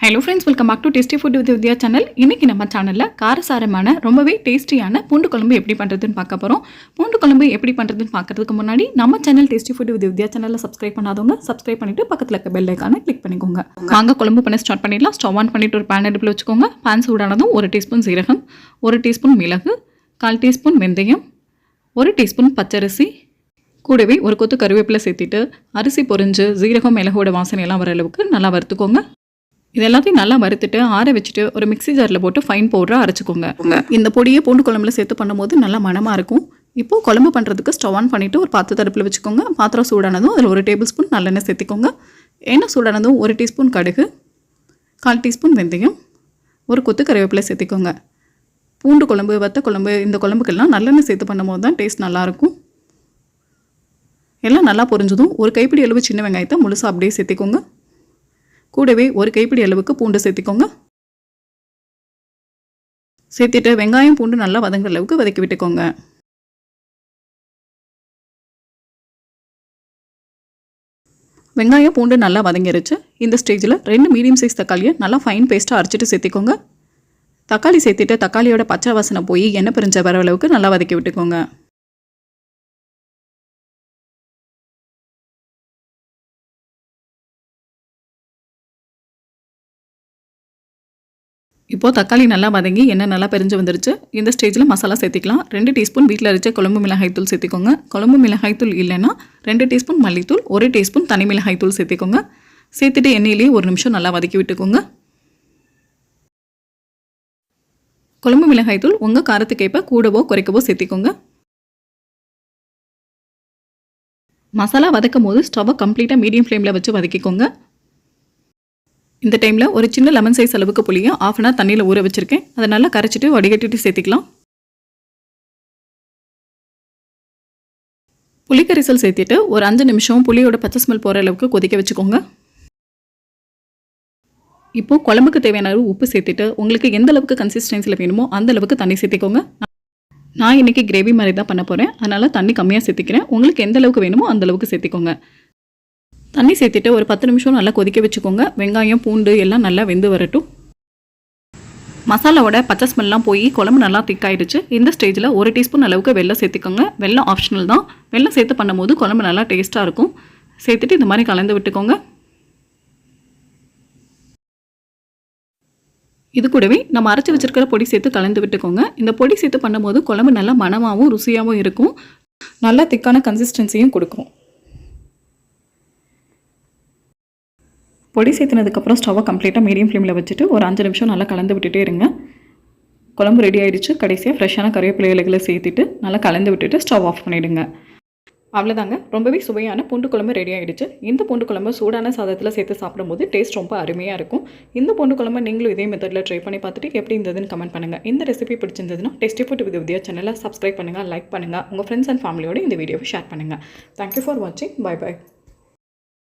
Hello friends welcome back to tasty food with Vidya channel இன்றைக்கி நம்ம சேனலில் காரசாரமான ரொம்பவே டேஸ்டியான பூண்டு குழம்பு எப்படி பண்ணுறதுன்னு பார்க்க போகிறோம் பூண்டு குழம்பு எப்படி பண்ணுறதுன்னு பார்க்கறதுக்கு முன்னாடி நம்ம channel tasty food with Vidya சேனலில் சப்ஸ்கிரைப் பண்ணாதவங்க சப்ஸ்கிரைப் பண்ணிட்டு பக்கத்தில் இருக்க பெல் ஐக்கானை கிளிக் பண்ணிக்கோங்க. வாங்க குழம்பு பண்ண ஸ்டார்ட் பண்ணிடலாம். ஸ்டவ் ஆன் பண்ணிட்டு ஒரு பேன் அடுப்பில் வச்சுக்கோங்க. பேன் சூடானதும் ஒரு டீஸ்பூன் சீரகம் ஒரு டீஸ்பூன் மிளகு கால் டீஸ்பூன் வெந்தயம் ஒரு டீஸ்பூன் பச்சரிசி கூடவே ஒரு கொத்து கருவேப்பிலை சேர்த்திட்டு அரிசி பொரிஞ்சு ஜீரகம் மிளகோட வாசனை எல்லாம் வர அளவுக்கு நல்லா வறுத்துக்கோங்க. இது எல்லாத்தையும் நல்லா வறுத்துட்டு ஆற வச்சுட்டு ஒரு மிக்ஸி ஜாரில் போட்டு ஃபைன் பவுடராக அரைச்சிக்கோங்க. இந்த பொடியை பூண்டு குழம்புல சேர்த்து பண்ணும்போது நல்லா மணமாக இருக்கும். இப்போது குழம்பு பண்ணுறதுக்கு ஸ்டவ் ஆன் பண்ணிவிட்டு ஒரு பாத்திர தடுப்பில் வச்சுக்கோங்க. பாத்திரம் சூடானதும் அதில் ஒரு டேபிள் ஸ்பூன் நல்லெண்ணெய் சேர்த்திக்கோங்க. எண்ணெய் சூடானதும் ஒரு டீஸ்பூன் கடுகு கால் டீஸ்பூன் வெந்தயம் ஒரு கொத்து கருவேப்பிலை சேர்த்திக்கோங்க. பூண்டு குழம்பு வத்த குழம்பு இந்த குழம்புக்கெல்லாம் நல்லெண்ணெய் சேர்த்து பண்ணும்போது தான் டேஸ்ட் நல்லாயிருக்கும் எல்லாம் நல்லா பொரிஞ்சதும் ஒரு கைப்பிடி அளவு சின்ன வெங்காயத்தை முழுசாக அப்படியே சேர்த்திக்கோங்க. கூடவே ஒரு கைப்பிடி அளவுக்கு பூண்டு சேர்த்திக்கோங்க. சேர்த்துட்டு வெங்காயம் பூண்டு நல்லா வதங்குற அளவுக்கு வதக்கி விட்டுக்கோங்க. வெங்காயம் பூண்டு நல்லா வதங்கிருச்சு. இந்த ஸ்டேஜில் ரெண்டு மீடியம் சைஸ் தக்காளியை நல்லா ஃபைன் பேஸ்ட்டாக அரைச்சிட்டு சேர்த்திக்கோங்க. தக்காளி சேர்த்துட்டு தக்காளியோட பச்சை வாசனை போய் எண்ணெய் பிரிஞ்ச வர அளவுக்கு நல்லா வதக்கி விட்டுக்கோங்க. இப்போது தக்காளி நல்லா வதங்கி எண்ணெய் நல்லா பிரிஞ்சு வந்துருச்சு. இந்த ஸ்டேஜில் மசாலா சேர்த்திக்கலாம். ரெண்டு டீஸ்பூன் வீட்டில் அரைச்ச குழம்பு மிளகாய்த்தூள் சேர்த்திக்கோங்க. குழம்பு மிளகாய்த்தூள் இல்லைன்னா ரெண்டு டீஸ்பூன் மல்லித்தூள் ஒரு டீஸ்பூன் தனி மிளகாய்த்தூள் சேர்த்திக்கோங்க. சேர்த்துட்டு எண்ணெயிலேயே ஒரு நிமிஷம் நல்லா வதக்கி விட்டுக்கோங்க. குழம்பு மிளகாய்த்தூள் உங்கள் காரத்துக்கேற்ப கூடவோ குறைக்கவோ சேர்த்திக்கோங்க. மசாலா வதக்கும் போது ஸ்டவ்வை கம்ப்ளீட்டாக மீடியம் ஃப்ளேமில் வச்சு வதக்கிக்கோங்க. இந்த டைமில் ஒரு சின்ன லெமன் சைஸ் அளவுக்கு புளியும் ஆஃப் அன் ஹவர் தண்ணியில் ஊற வச்சுருக்கேன். அதை நல்லா கரைச்சிட்டு வடிகட்டிட்டு சேர்த்திக்கலாம். புளிக்கரிசல் சேர்த்துட்டு ஒரு அஞ்சு நிமிஷம் புளியோட பச்சை ஸ்மெல் போகிற அளவுக்கு கொதிக்க வச்சுக்கோங்க. இப்போது குழம்புக்கு தேவையான அளவு உப்பு சேர்த்துட்டு உங்களுக்கு எந்த அளவுக்கு கன்சிஸ்டன்சியில் வேணுமோ அந்த அளவுக்கு தண்ணி சேர்த்திக்கோங்க. நான் இன்றைக்கி கிரேவி மாதிரி தான் பண்ண போகிறேன் அதனால் தண்ணி கம்மியாக சேர்த்திக்கிறேன். உங்களுக்கு எந்த அளவுக்கு வேணுமோ அந்த அளவுக்கு சேர்த்திக்கோங்க. தண்ணி சேர்த்துட்டு ஒரு பத்து நிமிஷம் நல்லா கொதிக்க வச்சுக்கோங்க. வெங்காயம் பூண்டு எல்லாம் நல்லா வெந்து வரட்டும். மசாலாவோட பச்சை ஸ்மெல்லாம் போய் குழம்பு நல்லா திக்காயிடுச்சு இந்த ஸ்டேஜில் ஒரு டீஸ்பூன் அளவுக்கு வெள்ளம் சேர்த்துக்கோங்க. வெள்ளம் ஆப்ஷனல் தான். வெள்ளம் சேர்த்து பண்ணும்போது குழம்பு நல்லா டேஸ்ட்டாக இருக்கும். சேர்த்துட்டு இந்த மாதிரி கலந்து விட்டுக்கோங்க. இது கூடவே நம்ம அரைச்சி வச்சிருக்கிற பொடி சேர்த்து கலந்து விட்டுக்கோங்க. இந்த பொடி சேர்த்து பண்ணும்போது குழம்பு நல்லா மனமாகவும் ருசியாகவும் இருக்கும். நல்லா திக்கான கன்சிஸ்டன்சியும் கொடுக்கும். பொடி சேர்த்துனதுக்கப்புறம் ஸ்டவ்வை கம்ப்ளீட்டாக மீடியம் ஃப்ளேமில் வச்சுட்டு ஒரு அஞ்சு நிமிஷம் நல்லா கலந்து விட்டுட்டே இருங்க. குழம்பு ரெடி ஆகிடுச்சு கடைசியாக ஃப்ரெஷ்ஷான கருவேப்பிலை இலைகளை சேர்த்துட்டு நல்லா கலந்து விட்டுட்டு ஸ்டவ் ஆஃப் பண்ணிவிடுங்க அவ்வளோதாங்க ரொம்பவே சுவையான பூண்டு குழம்பு ரெடி ஆகிடுச்சு இந்த பூண்டு குழம்பு சூடான சாதத்தில் சேர்த்து சாப்பிடும்போது டேஸ்ட் ரொம்ப அருமையாக இருக்கும். இந்த பூண்டு குழம்பு நீங்களும் இதே மெத்தடில் ட்ரை பண்ணி பார்த்துட்டு எப்படி இருந்ததுன்னு கமெண்ட் பண்ணுங்கள் இந்த ரெசிபி பிடிச்சிருந்ததுன்னா டேஸ்டி ஃபுட் வித் வித்யா சேனலை சப்ஸ்கிரைப் பண்ணுங்கள் லைக் பண்ணுங்கள் உங்கள் ஃப்ரெண்ட்ஸ் அண்ட் ஃபேமிலியோட இந்த வீடியோவை ஷேர் பண்ணுங்கள் தேங்க்யூ ஃபார் வாட்சிங் பை பை